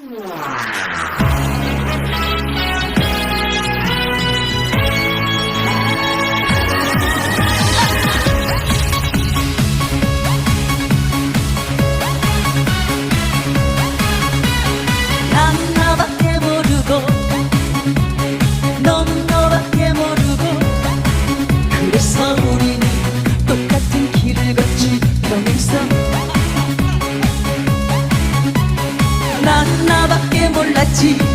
Wow. 몰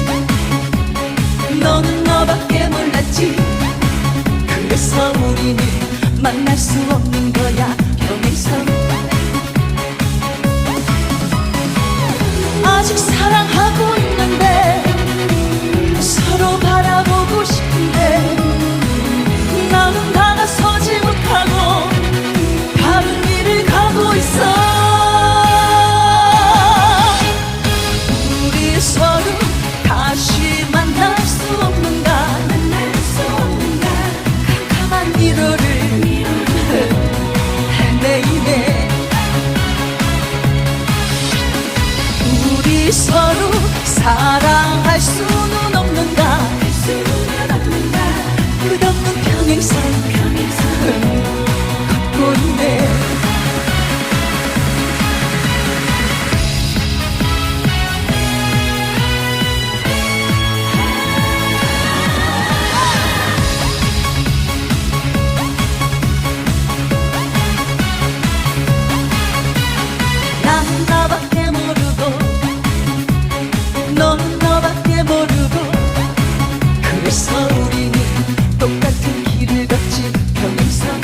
사 그래서 우리는 똑같은 길을 걷지 평생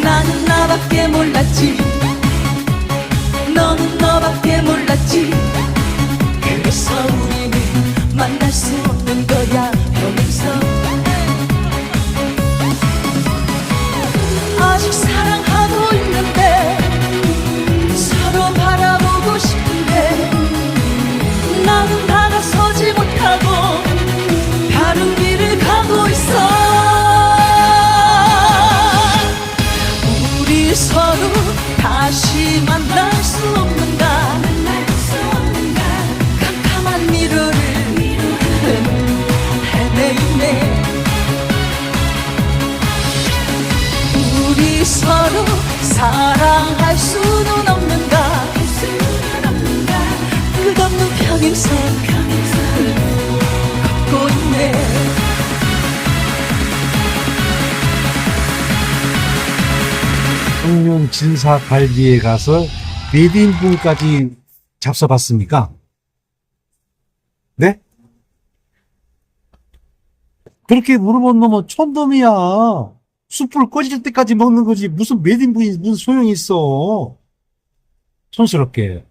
나는 나밖에 몰랐지. 너는 너밖에 몰랐지. 그래서 우리는 만날 수 청룡 진사 갈비에 가서 몇 인분까지 잡숴봤습니까? 네? 그렇게 물어본 놈은 촌놈이야. 숯불 꺼질 때까지 먹는 거지. 무슨 몇 인분이 무슨 소용이 있어. 촌스럽게.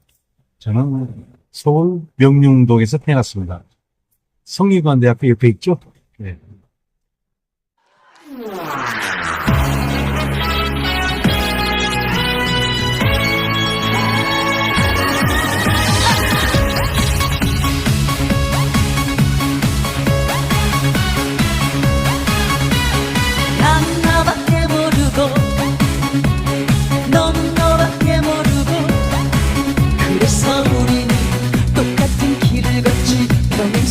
저는 서울 명륜동에서 태어났습니다. 성균관대학교 옆에 있죠? 네.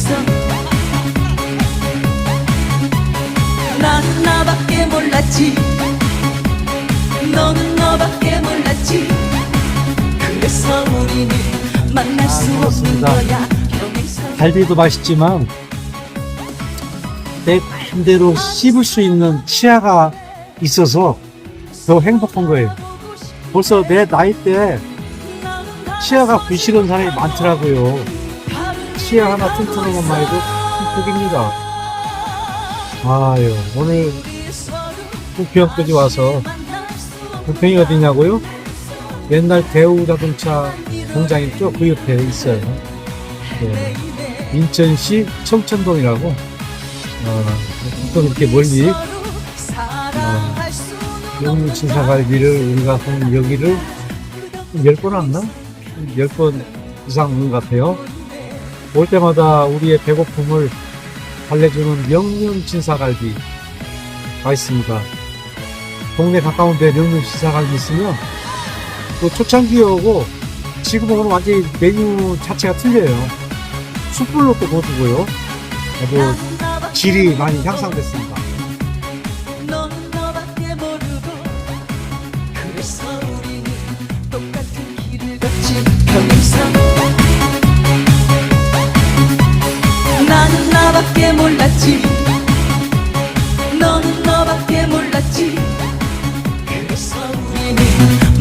평생 난 나밖에 몰랐지 너는 너밖에 몰랐지 그래서 우리는 만날 수 없는 그렇습니다. 거야 갈비도 맛있지만 내 마음대로 씹을 수 있는 치아가 있어서 더 행복한 거예요. 벌써 내 나이 때 치아가 부실한 사람이 많더라고요. 치아 하나 튼튼한 것만 해도 행복입니다. 아유, 오늘 부평까지 와서 부평이 어디냐고요? 옛날 대우 자동차 공장 있죠? 그 옆에 있어요. 네. 인천시 청천동이라고 어, 또 이렇게 멀리 영진사갈비를 우리가 한 여기를 10번 왔나? 10번 이상 온 것 같아요. 올 때마다 우리의 배고픔을 달래주는 명륜 진사갈비 가 있습니다. 동네 가까운 데 명륜 진사갈비 있으면 또 초창기에 오고 지금은 완전히 메뉴 자체가 틀려요. 숯불로 또 구워주고요. 아주 질이 많이 향상됐습니다.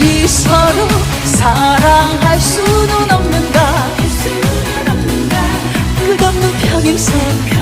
우리 서로 사랑할 수는 없는가? 끝없는 평행선